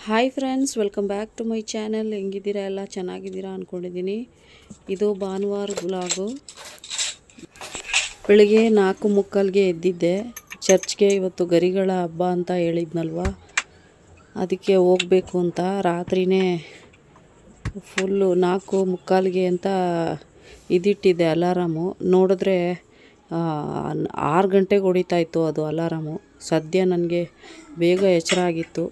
Hi friends welcome back to my channel ಹೆಂಗಿದ್ದೀರಾ ಎಲ್ಲ? ಚೆನ್ನಾಗಿದ್ದೀರಾ ಅಂದ್ಕೊಂಡಿದ್ದೀನಿ ಇದು ಭಾನುವಾರ ಬ್ಲಾಗು ಬೆಳಿಗ್ಗೆ ನಾಲ್ಕು ಮುಕ್ಕಾಲ್ಗೆ ಎದ್ದಿದ್ದೆ. ಚರ್ಚ್ಗೆ ಇವತ್ತು ಗರಿಗಳ ಹಬ್ಬ ಅಂತ ಹೇಳಿದ್ನಲ್ವ? ಅದಕ್ಕೆ ಹೋಗಬೇಕು ಅಂತ. ರಾತ್ರಿನೇ ಫುಲ್ಲು ನಾಲ್ಕು ಮುಕ್ಕಾಲ್ಗೆ ಅಂತ ಇದಿಟ್ಟಿದ್ದೆ ಅಲಾರಾಮು ನೋಡಿದ್ರೆ ಆರು ಗಂಟೆಗೆ ಹೊಡಿತಾಯಿತ್ತು ಅದು ಅಲಾರಾಮು ಸದ್ಯ ನನಗೆ ಬೇಗ ಎಚ್ಚರ ಆಗಿತ್ತು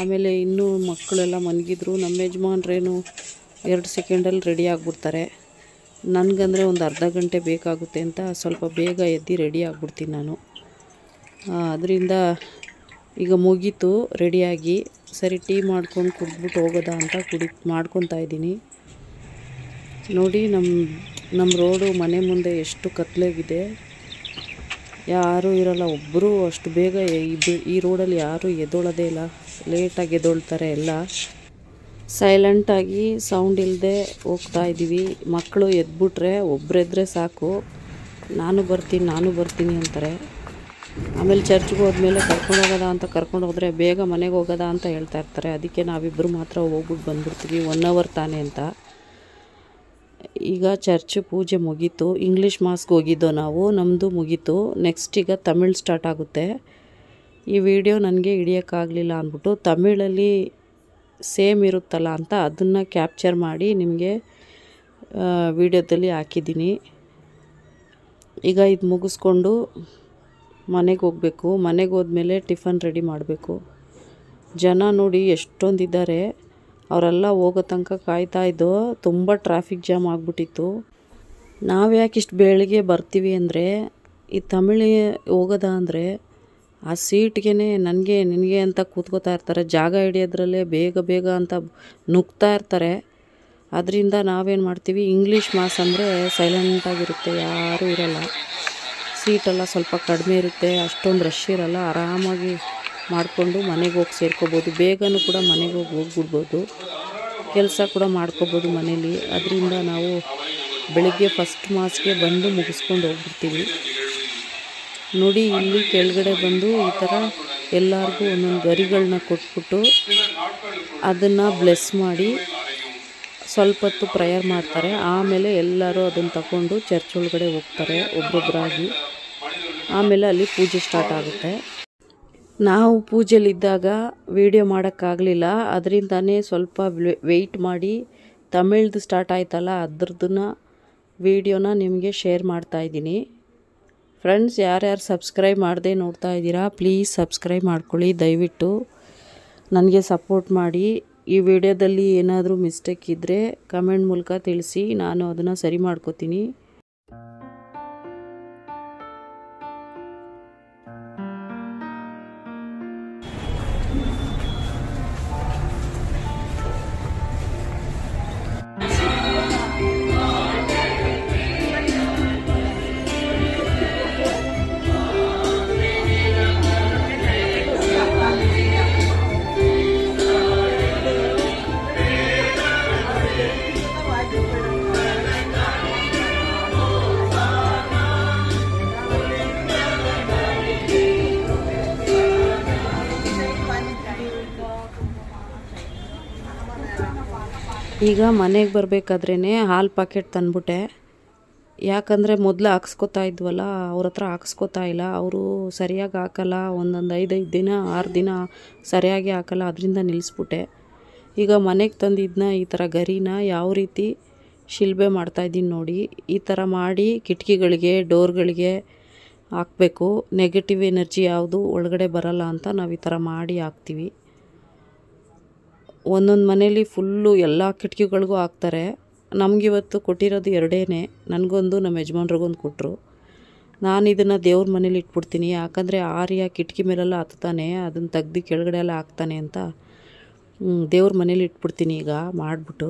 ಆಮೇಲೆ ಇನ್ನೂ ಮಕ್ಕಳೆಲ್ಲ ಮಲಗಿದ್ರು ನಮ್ಮ ಯಜಮಾನ್ರೇನು ಎರಡು ಸೆಕೆಂಡಲ್ಲಿ ರೆಡಿ ಆಗಿಬಿಡ್ತಾರೆ. ನನಗಂದರೆ ಒಂದು ಅರ್ಧ ಗಂಟೆ ಬೇಕಾಗುತ್ತೆ ಅಂತ ಸ್ವಲ್ಪ ಬೇಗ ಎದ್ದು ರೆಡಿ ಆಗಿಬಿಡ್ತೀನಿ ನಾನು. ಅದರಿಂದ ಈಗ ಮುಗೀತು ರೆಡಿಯಾಗಿ. ಸರಿ, ಟೀ ಮಾಡ್ಕೊಂಡು ಕುಡ್ಬಿಟ್ಟು ಹೋಗೋದಾ ಅಂತ ಕುಡಿ ಮಾಡ್ಕೊತಾ ಇದ್ದೀನಿ. ನೋಡಿ, ನಮ್ಮ ನಮ್ಮ ರೋಡು ಮನೆ ಮುಂದೆ ಎಷ್ಟು ಕತ್ಲೆಗಿದೆ. ಯಾರೂ ಇರಲ್ಲ ಒಬ್ಬರು ಅಷ್ಟು ಬೇಗ ಬಿ- ಈ ರೋಡಲ್ಲಿ ಯಾರೂ ಎದ್ದೋಳೋದೇ ಇಲ್ಲ. ಲೇಟಾಗಿ ಎದ್ದೊಳ್ತಾರೆ ಎಲ್ಲ. ಸೈಲೆಂಟಾಗಿ ಸೌಂಡ್ ಇಲ್ಲದೆ ಹೋಗ್ತಾ ಇದ್ದೀವಿ. ಮಕ್ಕಳು ಎದ್ಬಿಟ್ರೆ ಒಬ್ಬರೆದ್ರೆ ಸಾಕು. ನಾನು ಬರ್ತೀನಿ ನಾನು ಬರ್ತೀನಿ ಅಂತಾರೆ. ಆಮೇಲೆ ಚರ್ಚ್ಗೆ ಹೋದ್ಮೇಲೆ ಕರ್ಕೊಂಡು ಹೋಗೋದ ಅಂತ ಕರ್ಕೊಂಡು ಬೇಗ ಮನೆಗೆ ಹೋಗೋದ ಅಂತ ಹೇಳ್ತಾ ಇರ್ತಾರೆ. ಅದಕ್ಕೆ ನಾವಿಬ್ಬರು ಮಾತ್ರ ಹೋಗ್ಬಿಟ್ಟು ಬಂದ್ಬಿಡ್ತೀವಿ. ಒನ್ ಅವರ್ ತಾನೇ ಅಂತ. ಈಗ ಚರ್ಚ್ ಪೂಜೆ ಮುಗೀತು. ಇಂಗ್ಲೀಷ್ ಮಾಸ್ಗೆ ಹೋಗಿದ್ದೋ ನಾವು. ನಮ್ಮದು ಮುಗೀತು. ನೆಕ್ಸ್ಟ್ ಈಗ ತಮಿಳ್ ಸ್ಟಾರ್ಟ್ ಆಗುತ್ತೆ. ಈ ವಿಡಿಯೋ ನನಗೆ ಹಿಡಿಯೋಕ್ಕಾಗಲಿಲ್ಲ ಅಂದ್ಬಿಟ್ಟು ತಮಿಳಲ್ಲಿ ಸೇಮ್ ಇರುತ್ತಲ್ಲ ಅಂತ ಅದನ್ನು ಕ್ಯಾಪ್ಚರ್ ಮಾಡಿ ನಿಮಗೆ ವಿಡಿಯೋದಲ್ಲಿ ಹಾಕಿದ್ದೀನಿ. ಈಗ ಇದು ಮುಗಿಸ್ಕೊಂಡು ಮನೆಗೆ ಹೋಗಬೇಕು. ಮನೆಗೆ ಹೋದ್ಮೇಲೆ ಟಿಫನ್ ರೆಡಿ ಮಾಡಬೇಕು. ಜನ ನೋಡಿ ಎಷ್ಟೊಂದಿದ್ದಾರೆ. ಅವರೆಲ್ಲ ಹೋಗೋ ತನಕ ಕಾಯ್ತಾ ಇದ್ದೋ, ತುಂಬ ಟ್ರಾಫಿಕ್ ಜಾಮ್ ಆಗಿಬಿಟ್ಟಿತ್ತು. ನಾವು ಯಾಕೆ ಇಷ್ಟು ಬೆಳಿಗ್ಗೆ ಬರ್ತೀವಿ ಅಂದರೆ, ಈ ತಮಿಳಿ ಹೋಗೋದ ಅಂದರೆ, ಆ ಸೀಟ್ಗೆ ನನಗೆ, ನಿನಗೆ ಅಂತ ಕೂತ್ಕೋತಾ ಇರ್ತಾರೆ. ಜಾಗ ಹಿಡಿಯೋದ್ರಲ್ಲೇ ಬೇಗ ಬೇಗ ಅಂತ ನುಗ್ತಾ ಇರ್ತಾರೆ. ಅದರಿಂದ ನಾವೇನು ಮಾಡ್ತೀವಿ ಇಂಗ್ಲೀಷ್ ಮಾಸ್ ಅಂದರೆ ಸೈಲೆಂಟಾಗಿರುತ್ತೆ ಯಾರೂ ಇರಲ್ಲ. ಸೀಟೆಲ್ಲ ಸ್ವಲ್ಪ ಕಡಿಮೆ ಇರುತ್ತೆ, ಅಷ್ಟೊಂದು ರಶ್ ಇರಲ್ಲ, ಆರಾಮಾಗಿ ಮಾಡಿಕೊಂಡು ಮನೆಗೆ ಹೋಗಿ ಸೇರ್ಕೋಬೋದು. ಬೇಗನೂ ಕೂಡ ಮನೆಗೆ ಹೋಗಿ ಹೋಗ್ಬಿಡ್ಬೋದು. ಕೆಲಸ ಕೂಡ ಮಾಡ್ಕೋಬೋದು ಮನೇಲಿ. ಅದರಿಂದ ನಾವು ಬೆಳಿಗ್ಗೆ ಫಸ್ಟ್ ಮಾಸ್ಗೆ ಬಂದು ಮುಗಿಸ್ಕೊಂಡು ಹೋಗ್ಬಿಡ್ತೀವಿ. ನೋಡಿ, ಇಲ್ಲಿ ಕೆಳಗಡೆ ಬಂದು ಈ ಥರ ಎಲ್ಲರಿಗೂ ಒಂದೊಂದು ಗರಿಗಳನ್ನ ಕೊಟ್ಬಿಟ್ಟು ಅದನ್ನು ಬ್ಲೆಸ್ ಮಾಡಿ ಸ್ವಲ್ಪ ಹೊತ್ತು ಪ್ರೇಯರ್ ಮಾಡ್ತಾರೆ. ಆಮೇಲೆ ಎಲ್ಲರೂ ಅದನ್ನು ತಗೊಂಡು ಚರ್ಚ್ ಒಳಗಡೆ ಹೋಗ್ತಾರೆ ಒಬ್ಬೊಬ್ಬರಾಗಿ ಆಮೇಲೆ ಅಲ್ಲಿ ಪೂಜೆ ಸ್ಟಾರ್ಟ್ ಆಗುತ್ತೆ. ನಾವು ಪೂಜೆಲಿದ್ದಾಗ ವೀಡಿಯೋ ಮಾಡೋಕ್ಕಾಗಲಿಲ್ಲ. ಅದರಿಂದನೇ ಸ್ವಲ್ಪ ವೆಯ್ಟ್ ಮಾಡಿ ತಮಿಳ್ದು ಸ್ಟಾರ್ಟ್ ಆಯ್ತಲ್ಲ ಅದ್ರದ್ದನ್ನ ವಿಡಿಯೋನ ನಿಮಗೆ ಶೇರ್ ಮಾಡ್ತಾ ಇದ್ದೀನಿ. ಫ್ರೆಂಡ್ಸ್ ಯಾರ್ಯಾರು ಸಬ್ಸ್ಕ್ರೈಬ್ ಮಾಡದೆ ನೋಡ್ತಾ ಇದ್ದೀರಾ ಪ್ಲೀಸ್ ಸಬ್ಸ್ಕ್ರೈಬ್ ಮಾಡ್ಕೊಳ್ಳಿ. ದಯವಿಟ್ಟು ನನಗೆ ಸಪೋರ್ಟ್ ಮಾಡಿ. ಈ ವಿಡಿಯೋದಲ್ಲಿ ಏನಾದರೂ ಮಿಸ್ಟೇಕ್ ಇದ್ದರೆ ಕಮೆಂಟ್ ಮೂಲಕ ತಿಳಿಸಿ, ನಾನು ಅದನ್ನು ಸರಿ ಮಾಡ್ಕೋತೀನಿ. ಈಗ ಮನೆಗೆ ಬರಬೇಕಾದ್ರೇ ಹಾಲು ಪ್ಯಾಕೆಟ್ ತಂದ್ಬಿಟ್ಟೆ. ಯಾಕಂದರೆ ಮೊದಲು ಹಾಕ್ಸ್ಕೊತಾ ಇದ್ವಲ್ಲ, ಅವ್ರ ಹತ್ರ ಹಾಕ್ಸ್ಕೊತಾ ಇಲ್ಲ. ಅವರು ಸರಿಯಾಗಿ ಹಾಕಲ್ಲ. ಒಂದೊಂದು ಐದೈದು ದಿನ, ಆರು ದಿನ ಸರಿಯಾಗಿ ಹಾಕಲ್ಲ. ಅದರಿಂದ ನಿಲ್ಲಿಸ್ಬಿಟ್ಟೆ ಈಗ ಮನೆಗೆ ತಂದಿದ್ದನ್ನ ಈ ಥರ ಗರಿನ ಯಾವ ರೀತಿ ಶಿಲ್ಬೆ ಮಾಡ್ತಾಯಿದ್ದೀನಿ ನೋಡಿ. ಈ ಥರ ಮಾಡಿ ಕಿಟಕಿಗಳಿಗೆ, ಡೋರ್ಗಳಿಗೆ ಹಾಕಬೇಕು. ನೆಗೆಟಿವ್ ಎನರ್ಜಿ ಯಾವುದು ಒಳಗಡೆ ಬರಲ್ಲ ಅಂತ ನಾವು ಈ ಥರ ಮಾಡಿ ಹಾಕ್ತೀವಿ. ಒಂದೊಂದು ಮನೇಲಿ ಫುಲ್ಲು ಎಲ್ಲ ಕಿಟಕಿಗಳಿಗೂ ಹಾಕ್ತಾರೆ. ನಮಗಿವತ್ತು ಕೊಟ್ಟಿರೋದು ಎರಡೇ ನನಗೊಂದು ನಮ್ಮ ಯಜಮಾನ್ರಿಗೊಂದು ಕೊಟ್ಟರು ನಾನು ಇದನ್ನು ದೇವ್ರ ಮನೇಲಿ ಇಟ್ಬಿಡ್ತೀನಿ. ಯಾಕಂದರೆ ಆರ್ಯ ಕಿಟಕಿ ಮೇಲೆಲ್ಲ ಹತ್ತಾನೆ ಅದನ್ನು ತೆಗ್ದು ಕೆಳಗಡೆ ಎಲ್ಲ ಹಾಕ್ತಾನೆ ಅಂತ. ದೇವ್ರ ಮನೇಲಿ ಇಟ್ಬಿಡ್ತೀನಿ ಈಗ ಮಾಡಿಬಿಟ್ಟು.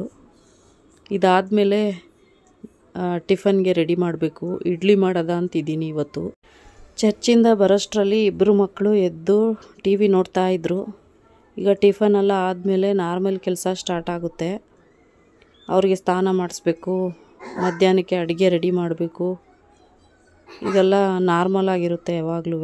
ಇದಾದಮೇಲೆ ಟಿಫನ್ಗೆ ರೆಡಿ ಮಾಡಬೇಕು. ಇಡ್ಲಿ ಮಾಡೋದ ಅಂತಿದ್ದೀನಿ ಇವತ್ತು. ಚರ್ಚಿಂದ ಬರೋಷ್ಟರಲ್ಲಿ ಇಬ್ಬರು ಮಕ್ಕಳು ಎದ್ದು ಟಿ ವಿ ನೋಡ್ತಾ ಇದ್ರು. ಈಗ ಟಿಫನ್ ಎಲ್ಲ ಆದಮೇಲೆ ನಾರ್ಮಲ್ ಕೆಲಸ ಸ್ಟಾರ್ಟ್ ಆಗುತ್ತೆ. ಅವರಿಗೆ ಸ್ನಾನ ಮಾಡಿಸ್ಬೇಕು, ಮಧ್ಯಾಹ್ನಕ್ಕೆ ಅಡುಗೆ ರೆಡಿ ಮಾಡಬೇಕು. ಇದೆಲ್ಲ ನಾರ್ಮಲ್ ಆಗಿರುತ್ತೆ ಯಾವಾಗಲೂ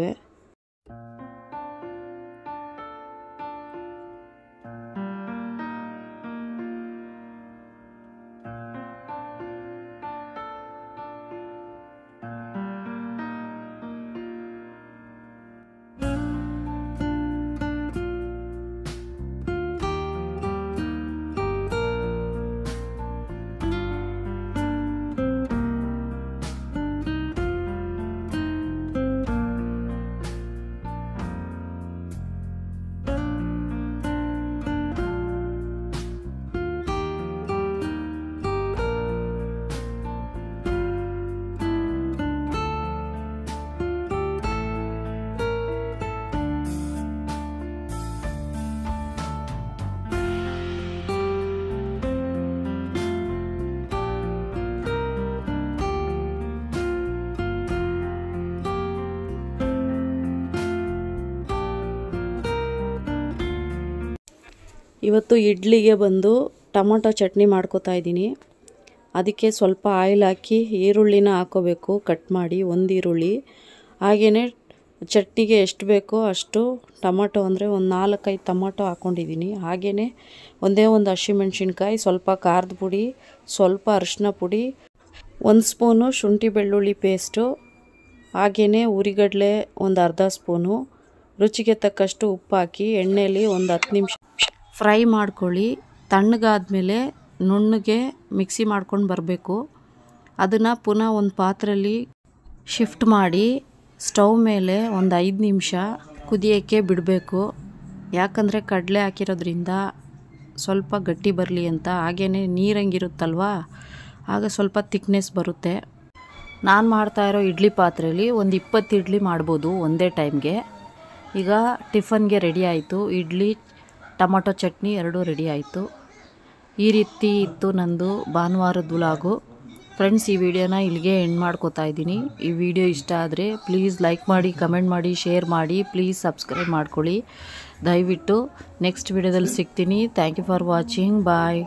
ಇವತ್ತು ಇಡ್ಲಿಗೆ ಬಂದು ಟೊಮೊಟೊ ಚಟ್ನಿ ಮಾಡ್ಕೋತಾ ಇದ್ದೀನಿ. ಅದಕ್ಕೆ ಸ್ವಲ್ಪ ಆಯಿಲ್ ಹಾಕಿ ಈರುಳ್ಳಿನ ಹಾಕೋಬೇಕು, ಕಟ್ ಮಾಡಿ ಒಂದು ಈರುಳ್ಳಿ. ಹಾಗೆಯೇ ಚಟ್ನಿಗೆ ಎಷ್ಟು ಬೇಕೋ ಅಷ್ಟು ಟೊಮೊಟೊ ಅಂದರೆ ಒಂದು ನಾಲ್ಕೈದು ಟೊಮೊಟೊ ಹಾಕ್ಕೊಂಡಿದ್ದೀನಿ ಹಾಗೆಯೇ ಒಂದೇ ಒಂದು ಹಸಿಮೆಣ್ಸಿನ್ಕಾಯಿ ಸ್ವಲ್ಪ ಖಾರದ ಪುಡಿ, ಸ್ವಲ್ಪ ಅರಿಶಿನ ಪುಡಿ, ಒಂದು ಸ್ಪೂನು ಶುಂಠಿ ಬೆಳ್ಳುಳ್ಳಿ ಪೇಸ್ಟು ಹಾಗೆಯೇ ಉರಿಗಡಲೆ ಒಂದು ಅರ್ಧ ಸ್ಪೂನು, ರುಚಿಗೆ ತಕ್ಕಷ್ಟು ಉಪ್ಪು ಹಾಕಿ ಎಣ್ಣೆಯಲ್ಲಿ ಒಂದು ಹತ್ತು ನಿಮಿಷ ಫ್ರೈ ಮಾಡ್ಕೊಳ್ಳಿ. ತಣ್ಣಗಾದ್ಮೇಲೆ ನುಣ್ಣಗೆ ಮಿಕ್ಸಿ ಮಾಡ್ಕೊಂಡು ಬರಬೇಕು. ಅದನ್ನು ಪುನಃ ಒಂದು ಪಾತ್ರೆಯಲ್ಲಿ ಶಿಫ್ಟ್ ಮಾಡಿ ಸ್ಟವ್ ಮೇಲೆ ಒಂದು ಐದು ನಿಮಿಷ ಕುದಿಯೋಕ್ಕೆ ಬಿಡಬೇಕು. ಯಾಕಂದರೆ ಕಡಲೆ ಹಾಕಿರೋದ್ರಿಂದ ಸ್ವಲ್ಪ ಗಟ್ಟಿ ಬರಲಿ ಅಂತ ಹಾಗೇ ನೀರಂಗಿರುತ್ತಲ್ವ ಆಗ ಸ್ವಲ್ಪ ತಿಕ್ನೆಸ್ ಬರುತ್ತೆ. ನಾನು ಮಾಡ್ತಾಯಿರೋ ಇಡ್ಲಿ ಪಾತ್ರೆಯಲ್ಲಿ ಒಂದು ಇಪ್ಪತ್ತು ಇಡ್ಲಿ ಮಾಡ್ಬೋದು ಒಂದೇ ಟೈಮ್ಗೆ ಈಗ ಟಿಫನ್ಗೆ ರೆಡಿ ಆಯಿತು. ಇಡ್ಲಿ ಟೊಮೊಟೊ ಚಟ್ನಿ ಎರಡೂ ರೆಡಿ ಆಯಿತು. ಈ ರೀತಿ ಇತ್ತು ನಂದು ಭಾನುವಾರದ ವ್ಲಾಗು ಫ್ರೆಂಡ್ಸ್ ಈ ವಿಡಿಯೋನ ಇಲ್ಲಿಗೆ ಎಂಡ್ ಮಾಡ್ಕೋತಾ ಇದ್ದೀನಿ. ಈ ವಿಡಿಯೋ ಇಷ್ಟ ಆದರೆ ಪ್ಲೀಸ್ ಲೈಕ್ ಮಾಡಿ ಕಮೆಂಟ್ ಮಾಡಿ ಶೇರ್ ಮಾಡಿ ಪ್ಲೀಸ್ ಸಬ್ಸ್ಕ್ರೈಬ್ ಮಾಡ್ಕೊಳ್ಳಿ. ದಯವಿಟ್ಟು ನೆಕ್ಸ್ಟ್ ವಿಡಿಯೋದಲ್ಲಿ ಸಿಗ್ತೀನಿ. Thank you for watching bye